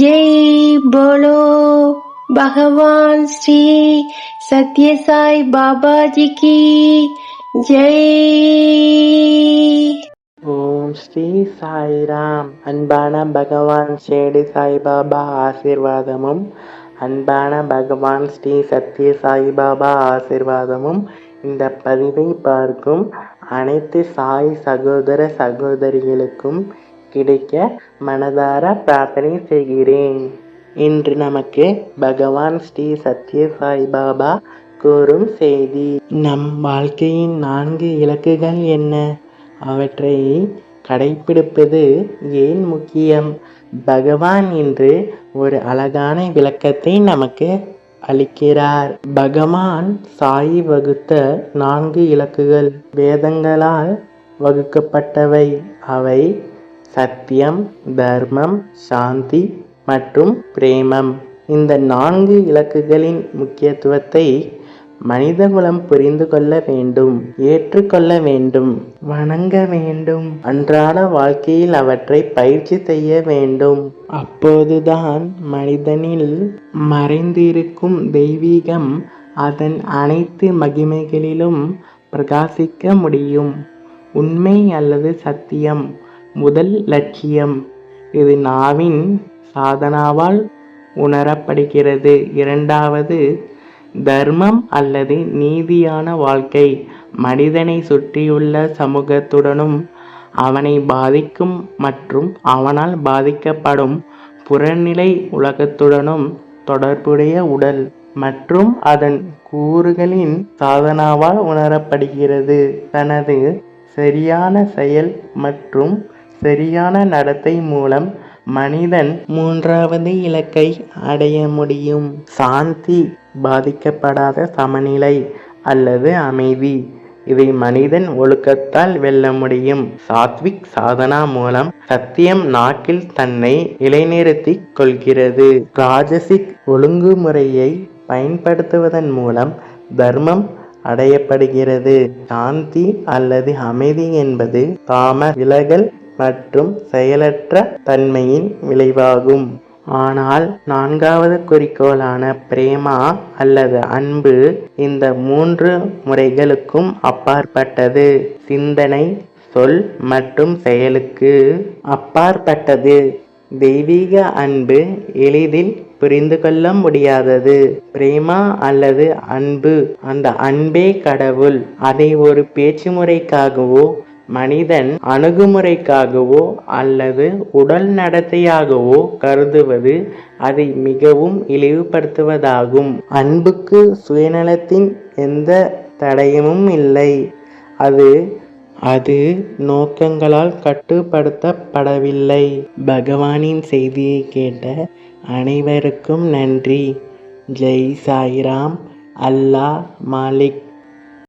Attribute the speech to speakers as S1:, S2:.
S1: Jai polo பகவான் ஸ்ரீ சத்யசாய் பாபாஜி கி ஜெய்.
S2: ஓம் ஸ்ரீ சாய்ராம் அன்பான பகவான் ஷேடி சாய்பாபா ஆசிர்வாதமும். அன்பான பகவான் ஸ்ரீ சத்ய சாய்பாபா ஆசிர்வாதமும். இந்த பதிவை பார்க்கும் அனைத்து சாய் சகோதர சகோதரிகளுக்கும் கிடைக்க மனதார பிரார்த்தனை செய்கிறேன். இன்று நமக்கு பகவான் ஸ்ரீ சத்ய சாய்பாபா கூறும் செய்தி. நம் வாழ்க்கையின் நான்கு இலக்குகள் என்ன? அவற்றை கடைப்பிடிப்பது ஏன் முக்கியம்? பகவான் இன்று ஒரு அழகான விளக்கத்தை நமக்கு அளிக்கிறார். பகவான் சாய் வகுத்த நான்கு இலக்குகள் வேதங்களால் வகுக்கப்பட்டவை. அவை சத்தியம் தர்மம் சாந்தி மற்றும் பிரேமம். இந்த நான்கு இலக்குகளின் முக்கியத்துவத்தை மனிதகுலம் புரிந்து கொள்ள வேண்டும் ஏற்றுக்கொள்ள வேண்டும் வணங்க வேண்டும். அன்றாட வாழ்க்கையில் அவற்றை பயிற்சி செய்ய வேண்டும். அப்போதுதான் மனிதனில் மறைந்திருக்கும் தெய்வீகம் அதன் அனைத்து மகிமைகளிலும் பிரகாசிக்க முடியும். உண்மை அல்லது சத்தியம் முதல் லட்சியம். இது நாவின் சாதனாவால் உணரப்படுகிறது. இரண்டாவது தர்மம் அல்லது நீதியான வாழ்க்கை. மனிதனை சுற்றியுள்ள சமூகத்துடனும் அவனை பாதிக்கும் மற்றும் அவனால் பாதிக்கப்படும் புறநிலை உலகத்துடனும் தொடர்புடைய உடல் மற்றும் அதன் கூறுகளின் சாதனாவால் உணரப்படுகிறது. தனது சரியான செயல் மற்றும் சரியான நடத்தை மூலம் மனிதன் மூன்றாவது இலக்கை அடைய முடியும். சாந்தி பாதிக்கப்படாத சமநிலை அல்லது அமைதி. இதை மனிதன் ஒழுக்கத்தால் வெல்ல முடியும். சாத்விக் சாதனா மூலம் சத்தியம் நாக்கில் தன்னை நிலைநிறுத்தி கொள்கிறது. ராஜசிக் ஒழுங்குமுறையை பயன்படுத்துவதன் மூலம் தர்மம் அடையப்படுகிறது. சாந்தி அல்லது அமைதி என்பது தாம விலகல் மற்றும் செயலற்ற தன்மையின் விளைவாகும். ஆனால் நான்காவது குறிக்கோளான பிரேமா அல்லது அன்பு இந்த மூன்று முறைகளுக்கும் அப்பாற்பட்டது. சிந்தனை சொல் மற்றும் செயலுக்கு அப்பாற்பட்டது. தெய்வீக அன்பு எளிதில் புரிந்து கொள்ள முடியாதது. பிரேமா அல்லது அன்பு அந்த அன்பே கடவுள். அதை ஒரு பேச்சு முறைக்காகவோ மனிதன் அணுகுமுறைக்காகவோ அல்லது உடல் நடத்தையாகவோ கருதுவது அதை மிகவும் இழிவுபடுத்துவதாகும். அன்புக்கு சுயநலத்தின் எந்த தடயமும் இல்லை. அது அது நோக்கங்களால் கட்டுப்படுத்தப்படவில்லை. பகவானின் செய்தியை கேட்ட அனைவருக்கும் நன்றி. ஜெய் சாய்ராம் அல்லாஹ் மாலிக்.